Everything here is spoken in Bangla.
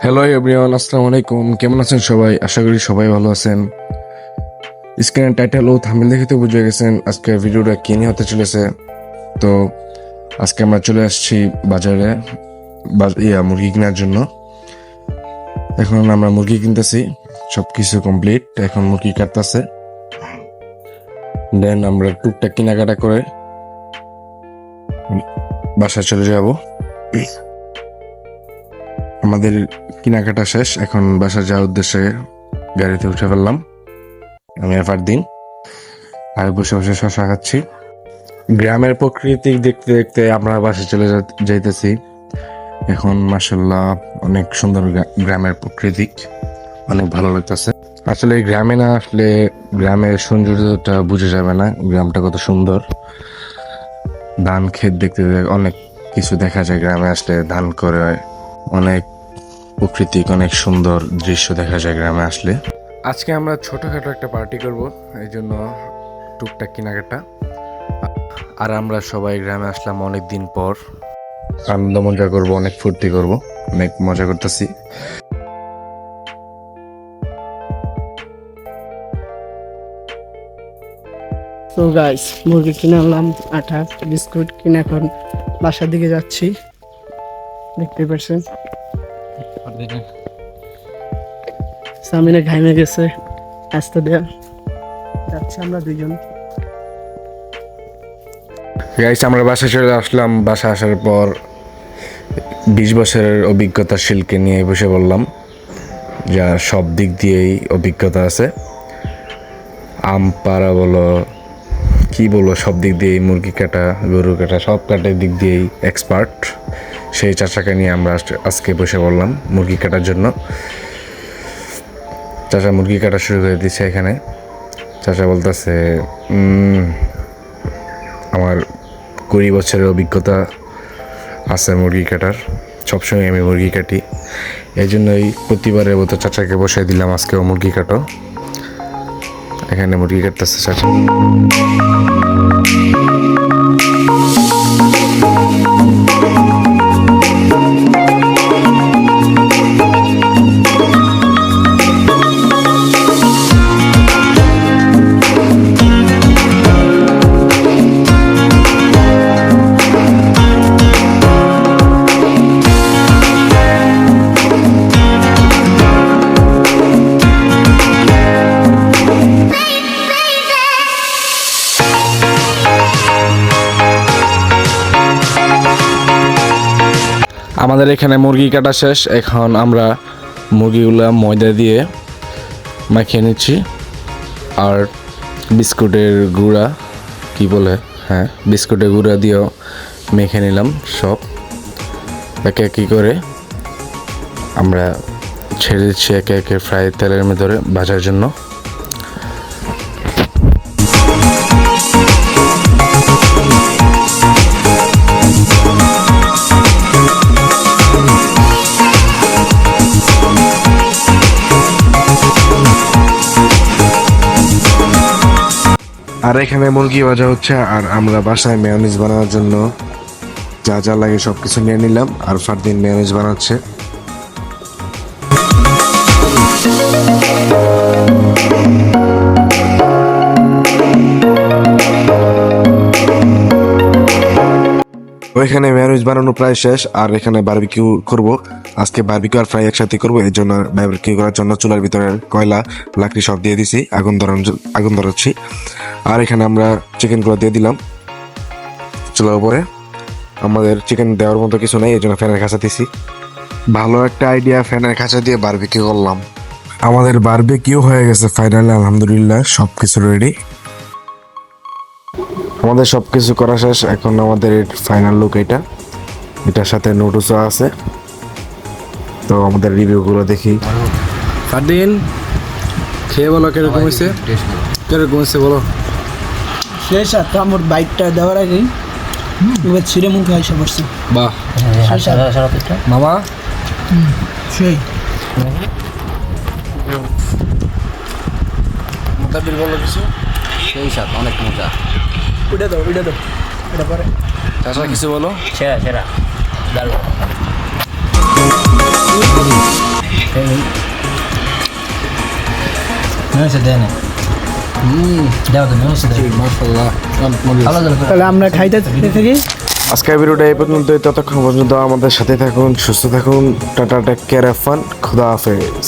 হ্যালো এভরিওয়ান আসসালামু আলাইকুম কেমন আছেন সবাই? আশা করি সবাই ভালো আছেন। স্ক্রিনের টাইটেল ও থাম্বনেল দেখে তো বুঝে গেছেন আজকে ভিডিওটা কি নিয়ে হতে চলেছে। তো, আজকে আমরা চলে আসছি বাজারে বাজ- ইয়া, মুরগি কেনার জন্য। এখন আমরা মুরগি কিনতেছি সব কিছু কমপ্লিট এখন মুরগি কাটতেছে। দেন আমরা টুকটাক কেনাকাটা করে বাসায় চলে যাব। আমাদের কেনাকাটা শেষ। এখন বাসা যাওয়ার উদ্দেশ্যে গাড়িতে উঠে ফেললাম। আমি এফার দিন আর বসে বসে শশা খাচ্ছি। গ্রামের প্রকৃতি দেখতে দেখতে আমরা বাসে চলে যাইতেছি। এখন মাসাল্লাহ অনেক সুন্দর গ্রা- গ্রামের প্রকৃতি। অনেক ভালো লাগতেছে। আসলে গ্রামে না আসলে গ্রামের সৌন্দর্যটা বুঝে যাবে না। গ্রামটা কত সুন্দর। ধান ক্ষেত দেখতে অনেক কিছু দেখা যায়। গ্রামে আসলে ধান করে অনেক প্রাকৃতিক অনেক সুন্দর দৃশ্য দেখা যায় গ্রামে আসলে। আজকে আমরা ছোটখাটো একটা পার্টি করব এই জন্য টুকটাক কেনাকাটা। আর আমরা সবাই গ্রামে আসলাম অনেক দিন পর। আনন্দ মজা করব অনেক ফুর্তি করব অনেক মজা করতেছি। তো গাইস মুরগি কিনে আনলাম আটা বিস্কুট কিনে এখন বাসার দিকে যাচ্ছি। দেখতে পাচ্ছেন সামিনে ঘাইমে গেছে। আসতে দেয়া। যাচ্ছি আমরা দুজন গাইস আমরা বাসায় চলে আসলাম। বাসা আসার পর বিশ বছরের অভিজ্ঞতা শিল্পকে নিয়ে বসে বললাম যা সব দিক দিয়েই অভিজ্ঞতা আছে। আম পাড়া বলো কি বলব সব দিক দিয়েই মুরগি কাটা গরু কাটা সব কাটার দিক দিয়েই এক্সপার্ট সেই চাচাকে নিয়ে আমরা আজ- আজকে বসে বললাম মুরগি কাটার জন্য। চাচা মুরগি কাটা শুরু করে দিচ্ছে এখানে। চাচা বলতেছে আমার কুড়ি বছরের অভিজ্ঞতা আছে মুরগি কাটার। সবসময় আমি মুরগি কাটি। এই জন্যই প্রতিবারের মতো চাচাকে বসাই দিলাম আজকেও মুরগি কাটো। এখানে মুরগি কাটতেছে চাচা আমাদের এখানে মুরগি কাটা শেষ। এখন আমরা মুরগিগুলা ময়দা দিয়ে মাখিয়ে নিচ্ছি। আর বিস্কুটের গুঁড়া, কি বলে? হ্যাঁ বিস্কুটের গুঁড়া দিয়েও মেখে নিলাম সব। একে একই করে আমরা ছেড়ে দিচ্ছি একে একে ফ্রাই তেলের ভেতরে ভাজার জন্য। আর এখানে মুরগি ভাজা হচ্ছে, আর আমরা বাসায় মেয়নিজ বানানোর জন্য যা যা লাগে সব কিছু নিয়ে নিলাম, আর ফারদিন মেয়নিজ বানাচ্ছে। ওইখানে ম্যারেজ বানানো প্রায় শেষ, আর এখানে বারবিকিউ করব। আজকে বারবিকিউ আর ফ্রাই একসাথে করব, এর জন্য বারবিকিউ করার জন্য চুলার ভিতরে কয়লা, লাকড়ি সব দিয়ে দিছি, আগুন ধরান, আগুন ধরাচ্ছি। আর এখানে আমরা চিকেনগুলো দিয়ে দিলাম চুলার উপরে। আমাদের চিকেন দেওয়ার মতো কিছু নেই এই জন্য ফ্যানের কাছে দিছি। ভালো একটা আইডিয়া ফ্যানের কাছে দিয়ে বারবিকিউ করলাম। আমাদের বারবিকিউ হয়ে গেছে ফাইনালি আলহামদুলিল্লাহ সব কিছু রেডি আমাদের সব কিছু করা শেষ, এখন আমাদের ফাইনাল লুক এটা। এটার সাথে নোটসও আছে। তো আমাদের রিভিউগুলো দেখি। ফারদিন খেয়ে বলো কীরকম হয়েছে? কীরকম হয়েছে বলো। শেষ আর তো আমার বাইকটা দেওয়ার আগেই এবার ছিঁড়ে মুখে এসে পড়ছে। বাহ। মামা? সেই। মোতাবির বলো কিছু। সেই অনেক মজা। উঠে দাও উঠে দাও। এটা পরে। চাষা কিছু বলো। সেরা সেরা। দারুণ। আমরা খাইতে থাকি? আজকে ভিডিওটা এই পর্যন্ত ততক্ষণ পর্যন্ত আমাদের সাথে থাকুন সুস্থ থাকুন টাটা টেক কেয়ার ফান খুদা হাফেজ।